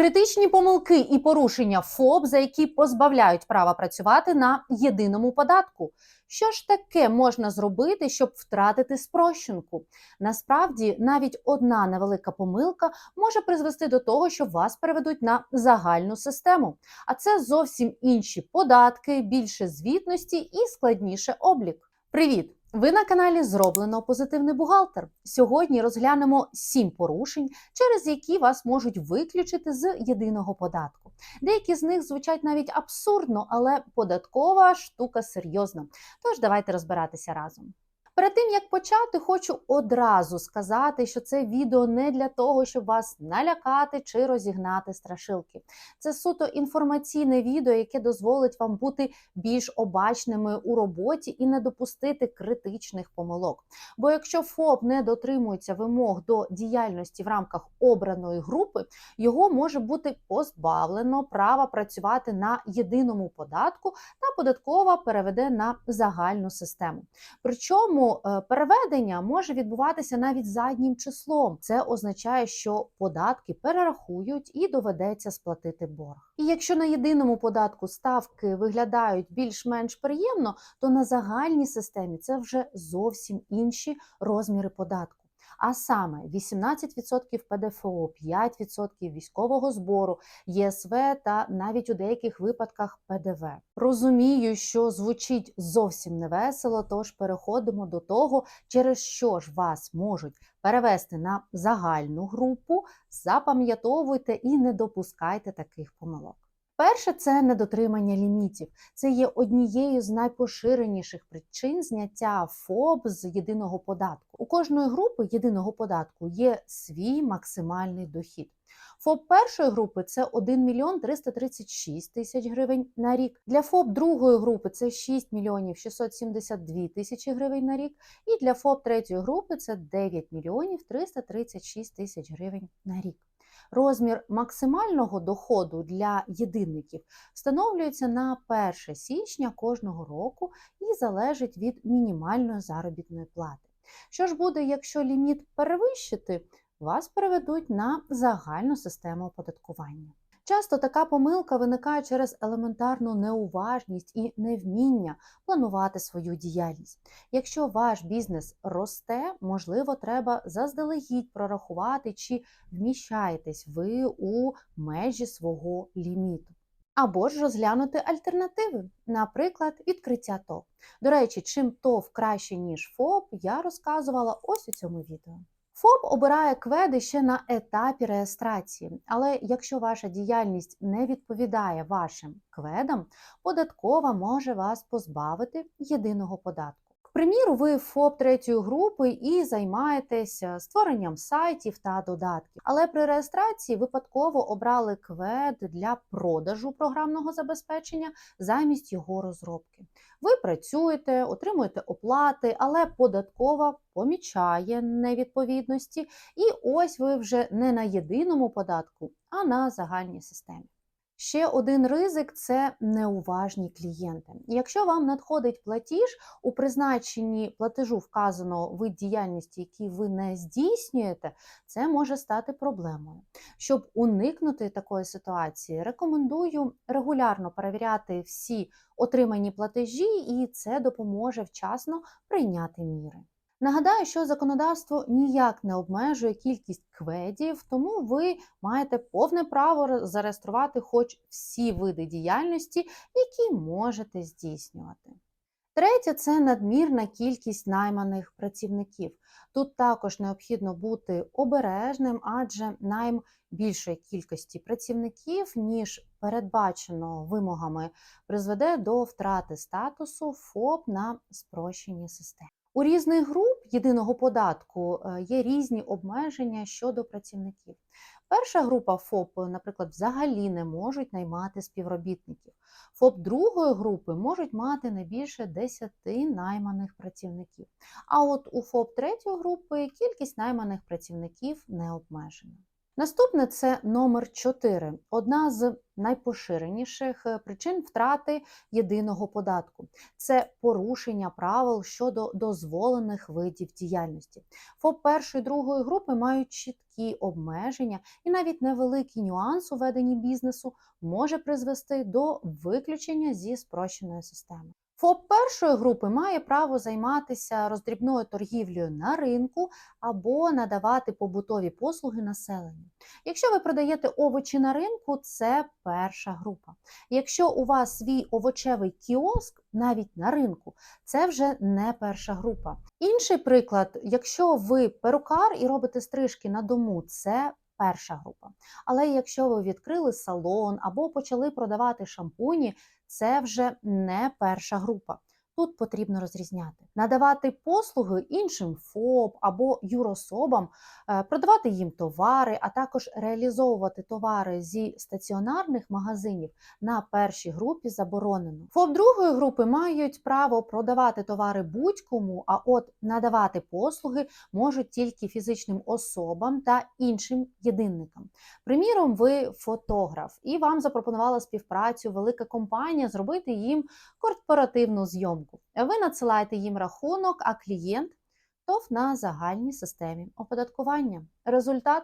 Критичні помилки і порушення ФОП, за які позбавляють права працювати на єдиному податку. Що ж таке можна зробити, щоб втратити спрощенку? Насправді, навіть одна невелика помилка може призвести до того, що вас переведуть на загальну систему. А це зовсім інші податки, більше звітності і складніше облік. Привіт! Ви на каналі Зроблено Позитивний бухгалтер. Сьогодні розглянемо сім порушень, через які вас можуть виключити з єдиного податку. Деякі з них звучать навіть абсурдно, але податкова штука серйозна. Тож давайте розбиратися разом. Перед тим як почати, хочу одразу сказати, що це відео не для того, щоб вас налякати чи розігнати страшилки. Це суто інформаційне відео, яке дозволить вам бути більш обачними у роботі і не допустити критичних помилок. Бо якщо ФОП не дотримується вимог до діяльності в рамках обраної групи, його може бути позбавлено права працювати на єдиному податку та податкова переведе на загальну систему. Причому е, переведення може відбуватися навіть заднім числом. Це означає, що податки перерахують і доведеться сплатити борг. І якщо на єдиному податку ставки виглядають більш-менш приємно, то на загальній системі це вже зовсім інші розміри податку. А саме 18% ПДФО, 5% військового збору, ЄСВ та навіть у деяких випадках ПДВ. Розумію, що звучить зовсім невесело, тож переходимо до того, через що ж вас можуть перевести на загальну групу. Запам'ятовуйте і не допускайте таких помилок. Перше це недотримання лімітів. Це є однією з найпоширеніших причин зняття ФОБ з єдиного податку. У кожної групи єдиного податку є свій максимальний дохід. ФОП першої групи це 1 мільйон 336 тисяч гривень на рік. Для ФОП другої групи це 6 мільйонів 672 тисячі гривень на рік. І для ФОП третьої групи це 9 мільйонів 336 тисяч гривень на рік. Розмір максимального доходу для єдинників встановлюється на 1 січня кожного року і залежить від мінімальної заробітної плати. Що ж буде, якщо ліміт перевищити, вас переведуть на загальну систему оподаткування. Часто така помилка виникає через елементарну неуважність і невміння планувати свою діяльність. Якщо ваш бізнес росте, можливо, треба заздалегідь прорахувати, чи вміщаєтесь ви у межі свого ліміту. Або ж розглянути альтернативи, наприклад, відкриття ТОВ. До речі, чим ТОВ краще, ніж ФОП, я розказувала ось у цьому відео. ФОП обирає кведи ще на етапі реєстрації, але якщо ваша діяльність не відповідає вашим кведам, податкова може вас позбавити єдиного податку. Приміру, ви ФОП третьої групи і займаєтесь створенням сайтів та додатків, але при реєстрації випадково обрали квед для продажу програмного забезпечення замість його розробки. Ви працюєте, отримуєте оплати, але податкова помічає невідповідності, і ось ви вже не на єдиному податку, а на загальній системі. Ще один ризик це неуважні клієнти. Якщо вам надходить платіж, у призначенні платежу вказано вид діяльності, який ви не здійснюєте, це може стати проблемою. Щоб уникнути такої ситуації, рекомендую регулярно перевіряти всі отримані платежі, і це допоможе вчасно прийняти міри. Нагадаю, що законодавство ніяк не обмежує кількість кведів, тому ви маєте повне право зареєструвати хоч всі види діяльності, які можете здійснювати. Третє це надмірна кількість найманих працівників. Тут також необхідно бути обережним, адже найм більшої кількості працівників, ніж передбачено вимогами, призведе до втрати статусу ФОП на спрощеній системі. У різних груп єдиного податку є різні обмеження щодо працівників. Перша група ФОП, наприклад, взагалі не можуть наймати співробітників. ФОП другої групи можуть мати не більше 10 найманих працівників. А от у ФОП третьої групи кількість найманих працівників не обмежена. Наступне це номер 4. Одна з найпоширеніших е, причин втрати єдиного податку. Це порушення правил щодо дозволених видів діяльності. ФОП першої другої групи мають чіткі обмеження, і навіть невеликий нюанс у веденні бізнесу може призвести до виключення зі спрощеної системи. ФОП першої групи має право займатися роздрібною торгівлею на ринку або надавати побутові послуги населенню. Якщо ви продаєте овочі на ринку, це перша група. Якщо у вас свій овочевий кіоск, навіть на ринку, це вже не перша група. Інший приклад, якщо ви перукар і робите стрижки на дому, це перша група. Але якщо ви відкрили салон або почали продавати шампуні, це вже не перша група. Тут потрібно розрізняти, надавати послуги іншим ФОП або юрособам, е, продавати їм товари, а також реалізовувати товари зі стаціонарних магазинів на першій групі заборонено. ФОП другої групи мають право продавати товари будь-кому, а от надавати послуги можуть тільки фізичним особам та іншим єдинникам. Приміром, ви фотограф, і вам запропонувала співпрацю велика компанія зробити їм корпоративну зйомку. Ви надсилаєте їм рахунок, а клієнт ТОВ на загальній системі оподаткування. Результат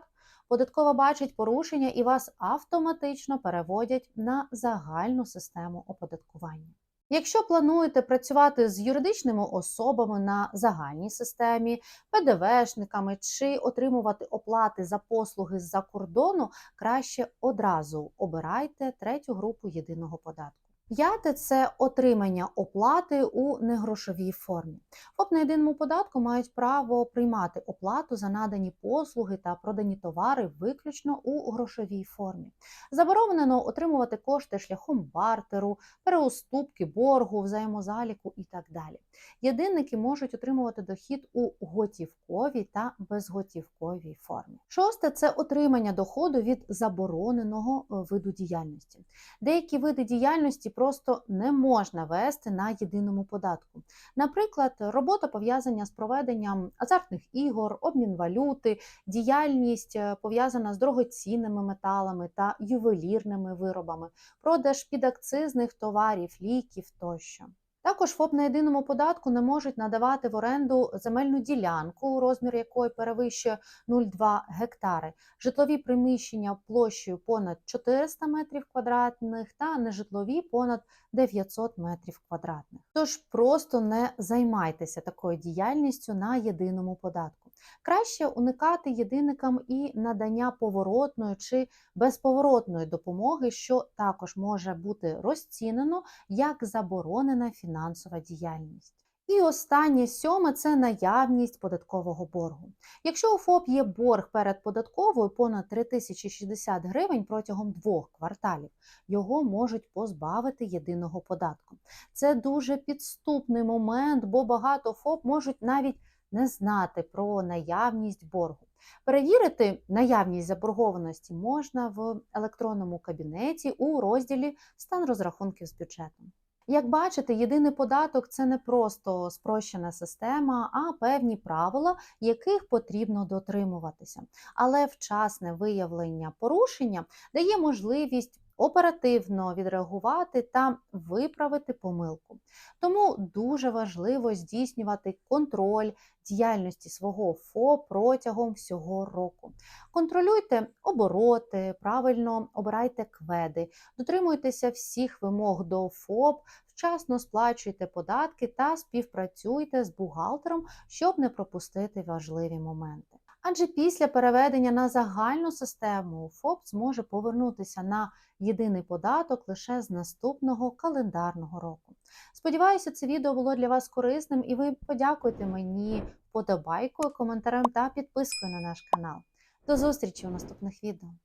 податкова бачить порушення і вас автоматично переводять на загальну систему оподаткування. Якщо плануєте працювати з юридичними особами на загальній системі, ПДВшниками чи отримувати оплати за послуги з-за кордону, краще одразу обирайте третю групу єдиного податку. П'яте це отримання оплати у негрошовій формі. ФОП на єдиному податку мають право приймати оплату за надані послуги та продані товари виключно у грошовій формі. Заборонено отримувати кошти шляхом бартеру, переуступки, боргу, взаємозаліку і так далі. Єдинники можуть отримувати дохід у готівковій та безготівковій формі. Шосте це отримання доходу від забороненого виду діяльності. Деякі види діяльності просто не можна вести на єдиному податку. Наприклад, робота пов'язана з проведенням азартних ігор, обмін валюти, діяльність е, пов'язана з дорогоцінними металами та ювелірними виробами, продаж підакцизних товарів, ліків тощо. Також ФОП на єдиному податку не можуть надавати в оренду земельну ділянку, розмір якої перевищує 0,2 гектари, житлові приміщення площею понад 400 метрів квадратних та нежитлові понад 900 метрів квадратних. Тож просто не займайтеся такою діяльністю на єдиному податку. Краще уникати єдиникам і надання поворотної чи безповоротної допомоги, що також може бути розцінено як заборонена фінансова діяльність. І останнє сьоме це наявність податкового боргу. Якщо у ФОП є борг перед податковою понад 3060 гривень протягом двох кварталів, його можуть позбавити єдиного податку. Це дуже підступний момент, бо багато ФОП можуть навіть не знати про наявність боргу. Перевірити наявність заборгованості можна в електронному кабінеті у розділі Стан розрахунків з бюджетом. Як бачите, єдиний податок це не просто спрощена система, а певні правила, яких потрібно дотримуватися. Але вчасне виявлення порушення дає можливість оперативно відреагувати та виправити помилку. Тому дуже важливо здійснювати контроль діяльності свого ФО протягом всього року. Контролюйте обороти, правильно обирайте кведи, дотримуйтеся всіх вимог до ФОП, вчасно сплачуйте податки та співпрацюйте з бухгалтером, щоб не пропустити важливі моменти. Адже після переведення на загальну систему ФОП зможе повернутися на єдиний податок лише з наступного календарного року. Сподіваюся, це відео було для вас корисним і ви подякуєте мені подобайкою, коментарем та підпискою на наш канал. До зустрічі у наступних відео!